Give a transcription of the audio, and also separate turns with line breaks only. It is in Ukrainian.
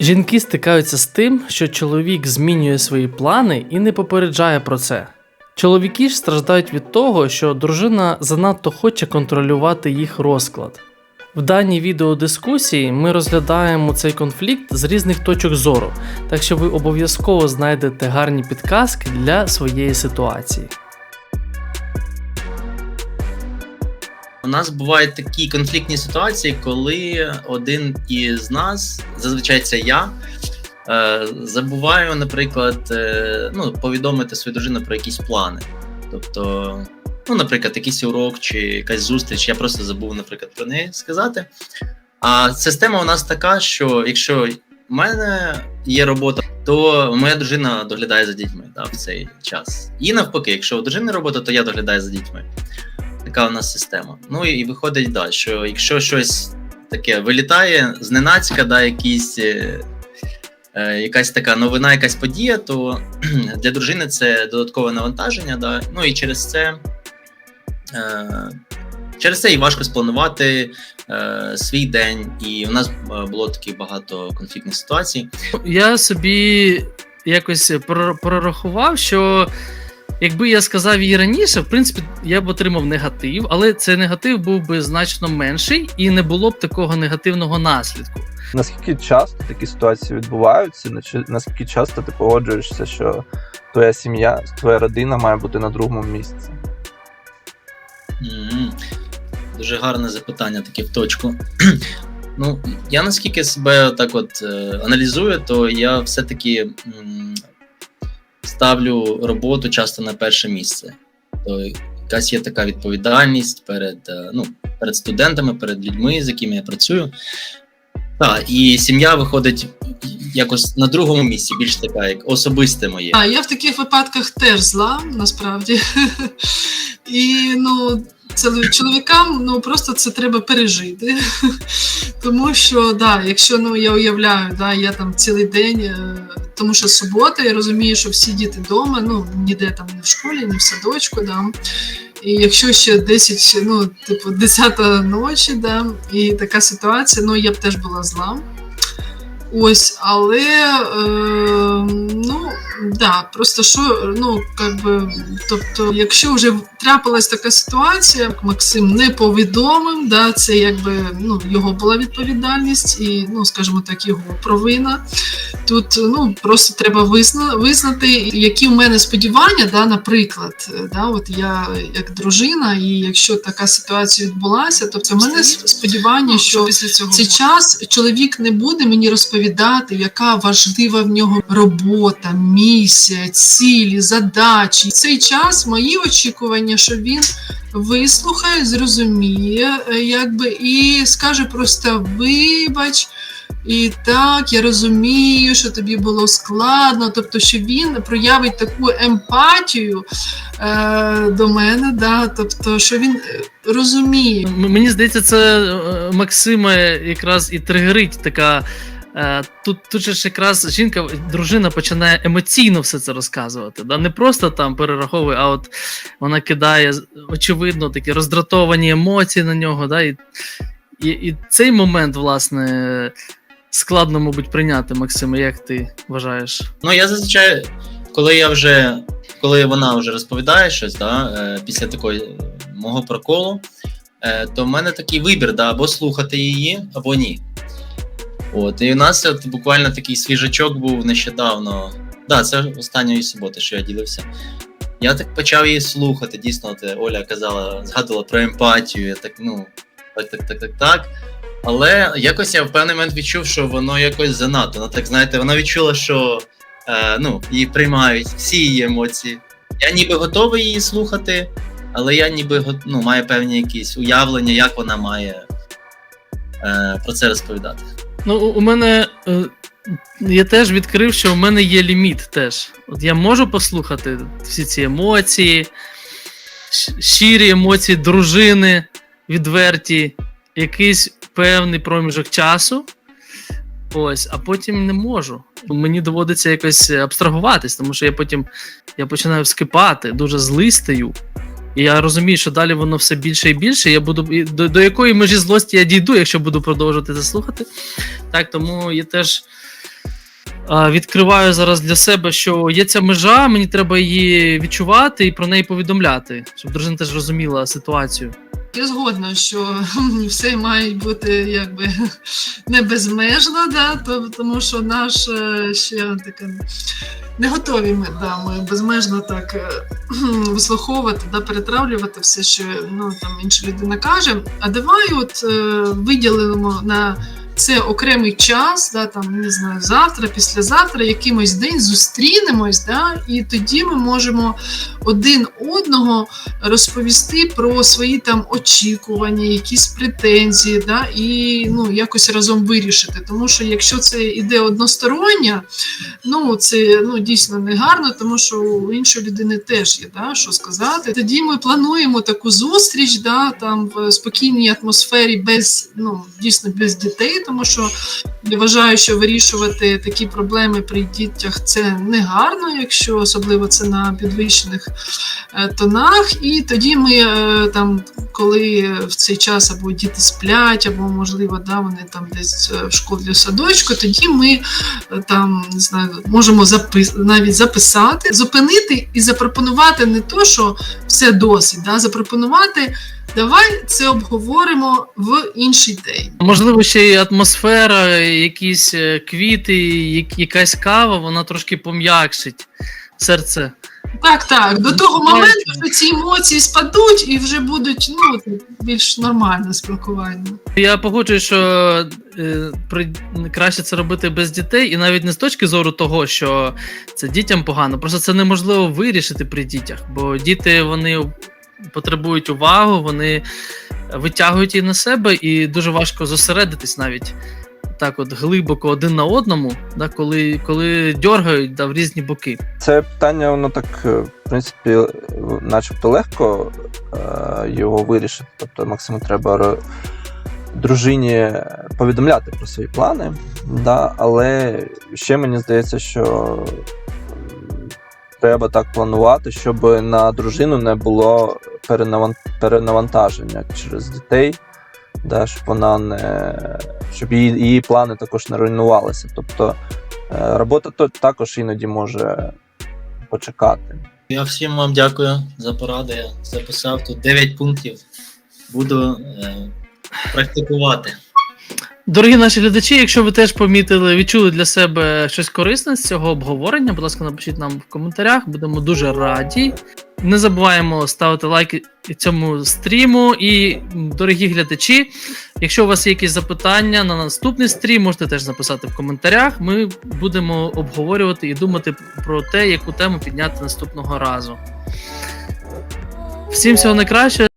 Жінки стикаються з тим, що чоловік змінює свої плани і не попереджає про це. Чоловіки ж страждають від того, що дружина занадто хоче контролювати їх розклад. В даній відеодискусії ми розглядаємо цей конфлікт з різних точок зору, так що ви обов'язково знайдете гарні підказки для своєї ситуації.
У нас бувають такі конфліктні ситуації, коли один із нас, зазвичай це я, е, забуваю, наприклад, е, ну, повідомити свою дружину про якісь плани. Тобто, ну, наприклад, якийсь урок чи якась зустріч, я просто забув, наприклад, про неї сказати. А система у нас така, що якщо в мене є робота, то моя дружина доглядає за дітьми да, в цей час. І навпаки, якщо у дружини робота, то я доглядаю за дітьми така у нас система. Ну і виходить, да, що якщо щось таке вилітає зненацька, да, якісь, е, е, якась така новина, якась подія, то для дружини це додаткове навантаження. Да, ну і через це. Е, Через це і важко спланувати е, свій день, і у нас е, було такі багато конфліктних ситуацій.
Я собі якось прор- прорахував, що якби я сказав їй раніше, в принципі, я б отримав негатив, але цей негатив був би значно менший і не було б такого негативного наслідку.
Наскільки часто такі ситуації відбуваються? Наскільки часто ти погоджуєшся, що твоя сім'я, твоя родина має бути на другому місці?
Мгм. Дуже гарне запитання, таке в точку. ну, я наскільки себе так от е, аналізую, то я все-таки м, ставлю роботу часто на перше місце. То якась є така відповідальність перед, е, ну, перед студентами, перед людьми, з якими я працюю. Так, і сім'я виходить якось на другому місці, більш така, як особисте моє.
А я в таких випадках теж зла, насправді. І ну, чоловікам ну просто це треба пережити. Тому що, да, якщо ну я уявляю, да, я там цілий день, е, тому що субота, я розумію, що всі діти вдома, ну ніде там не в школі, ні в садочку, да. І якщо ще 10, ну, типу, 10 ночі, да, і така ситуація, ну я б теж була зла. Ось, але е, ну да, просто що, ну как би, тобто, якщо вже трапилась така ситуація, як Максим не повідомив, да, це якби ну його була відповідальність, і ну, скажімо так, його провина. Тут ну просто треба визна, визнати, які в мене сподівання, да, наприклад, да, от я як дружина, і якщо така ситуація відбулася, тобто в мене сподівання, що
після цього
цей час чоловік не буде мені розповідати, яка важлива в нього робота, місія, цілі, задачі. Цей час мої очікування, що він вислухає, зрозуміє, е, якби і скаже просто вибач. І так, я розумію, що тобі було складно. Тобто, що він проявить таку емпатію е, до мене, да, тобто, що він е, розуміє.
Мені здається, це е, Максима якраз і тригерить така. Е, Тут, тут же ж якраз жінка, дружина починає емоційно все це розказувати. Да? Не просто там перераховує, а от вона кидає очевидно такі роздратовані емоції на нього. Да? І, і, і цей момент, власне, складно, мабуть, прийняти, Максиме, як ти вважаєш?
Ну, я зазвичай, коли я вже, коли вона вже розповідає щось, да, е, після такої мого проколу, е, то в мене такий вибір, да, або слухати її, або ні. От, і у нас от буквально такий свіжачок був нещодавно. Да, це останньої суботи, що я ділився. Я так почав її слухати. Дійсно, от Оля казала, згадувала про емпатію. Я так, ну, так, так, так, так, так. Але якось я в певний момент відчув, що воно якось занадто. Ну, так знаєте, вона відчула, що е, ну, її приймають всі її емоції. Я ніби готовий її слухати, але я ніби ну, маю певні якісь уявлення, як вона має е, про це розповідати.
Ну, у мене. е, Я теж відкрив, що у мене є ліміт теж. От я можу послухати всі ці емоції, щирі емоції дружини, відверті, якийсь певний проміжок часу. Ось, а потім не можу. Мені доводиться якось абстрагуватись, тому що я потім я починаю вскипати, дуже злий стаю. І я розумію, що далі воно все більше і більше. Я буду до, до якої межі злості я дійду, якщо буду продовжувати це слухати. Так, тому я теж а, відкриваю зараз для себе, що є ця межа, мені треба її відчувати і про неї повідомляти, щоб дружина теж розуміла ситуацію.
Я згодна, що все має бути якби не безмежно, да, тому що наш е, ще таке не готові ми, да, ми безмежно так е, вислуховувати, да, перетравлювати все, що ну, там інша людина каже. А давай от е, виділимо на це окремий час, да, там, не знаю, завтра, післязавтра, якимось день зустрінемось, да, і тоді ми можемо один одного розповісти про свої там очікування, якісь претензії, да, і ну, якось разом вирішити. Тому що якщо це іде односторонньо, ну це ну, дійсно не гарно, тому що у іншої людини теж є да, що сказати. Тоді ми плануємо таку зустріч, да, там в спокійній атмосфері, без ну, дійсно без дітей, тому що я вважаю, що вирішувати такі проблеми при дітях це не гарно, якщо особливо це на підвищених е, тонах. І тоді ми е, там, коли в цей час або діти сплять, або можливо, да, вони там десь е, в школі садочку, тоді ми е, там не знаю, можемо запис навіть записати, зупинити і запропонувати не то, що все досить, да, запропонувати. Давай це обговоримо в інший день.
Можливо, ще й атмосфера, якісь е, квіти, якась кава, вона трошки пом'якшить серце.
Так, так. До того моменту що ці емоції спадуть і вже будуть ну, більш нормальне спілкування.
Я погоджуюсь, що е, при, краще це робити без дітей, і навіть не з точки зору того, що це дітям погано. Просто це неможливо вирішити при дітях, бо діти вони потребують увагу, вони витягують її на себе, і дуже важко зосередитись навіть так, от глибоко один на одному, да, коли, коли дергають да, в різні боки.
Це питання, воно так, е, в принципі, е, начебто легко е, його вирішити. Тобто максимум треба дружині повідомляти про свої плани. Да? Але ще мені здається, що треба так планувати, щоб на дружину не було перенаван- перенавантаження через дітей. Да, щоб вона не щоб її, її плани також не руйнувалися. Тобто е, робота то також іноді може почекати.
Я всім вам дякую за поради. Я записав тут 9 пунктів. Буду е, практикувати.
Дорогі наші глядачі, якщо ви теж помітили, відчули для себе щось корисне з цього обговорення, будь ласка, напишіть нам в коментарях, будемо дуже раді. Не забуваємо ставити лайки цьому стріму. І, дорогі глядачі, якщо у вас є якісь запитання на наступний стрім, можете теж написати в коментарях. Ми будемо обговорювати і думати про те, яку тему підняти наступного разу. Всім всього найкращого.